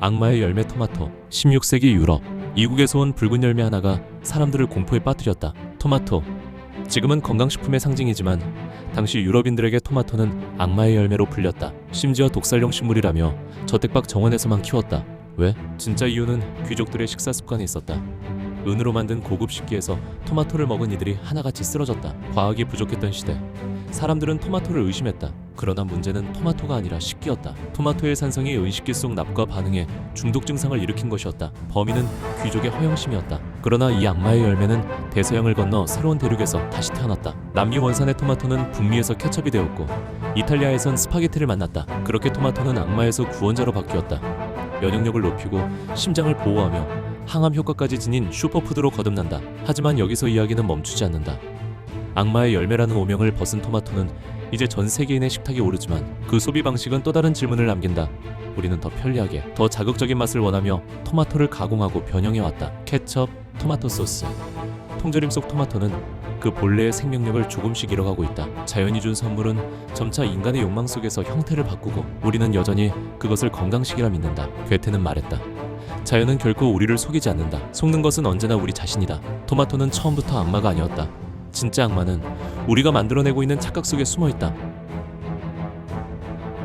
악마의 열매 토마토 16세기 유럽 이국에서 온 붉은 열매 하나가 사람들을 공포에 빠뜨렸다. 토마토 지금은 건강식품의 상징이지만 당시 유럽인들에게 토마토는 악마의 열매로 불렸다. 심지어 독살용 식물이라며 저택박 정원에서만 키웠다. 왜? 진짜 이유는 귀족들의 식사 습관이 있었다. 은으로 만든 고급 식기에서 토마토를 먹은 이들이 하나같이 쓰러졌다. 과학이 부족했던 시대. 사람들은 토마토를 의심했다. 그러나 문제는 토마토가 아니라 식기였다. 토마토의 산성이 은식기 속 납과 반응해 중독 증상을 일으킨 것이었다. 범인은 귀족의 허영심이었다. 그러나 이 악마의 열매는 대서양을 건너 새로운 대륙에서 다시 태어났다. 남미 원산의 토마토는 북미에서 케첩이 되었고 이탈리아에선 스파게티를 만났다. 그렇게 토마토는 악마에서 구원자로 바뀌었다. 면역력을 높이고 심장을 보호하며 항암 효과까지 지닌 슈퍼푸드로 거듭난다. 하지만 여기서 이야기는 멈추지 않는다. 악마의 열매라는 오명을 벗은 토마토는 이제 전 세계인의 식탁에 오르지만 그 소비 방식은 또 다른 질문을 남긴다. 우리는 더 편리하게, 더 자극적인 맛을 원하며 토마토를 가공하고 변형해 왔다. 케첩, 토마토 소스. 통조림 속 토마토는 그 본래의 생명력을 조금씩 잃어가고 있다. 자연이 준 선물은 점차 인간의 욕망 속에서 형태를 바꾸고 우리는 여전히 그것을 건강식이라 믿는다. 괴테는 말했다. 자연은 결코 우리를 속이지 않는다. 속는 것은 언제나 우리 자신이다. 토마토는 처음부터 악마가 아니었다. 진짜 악마는 우리가 만들어내고 있는 착각 속에 숨어 있다.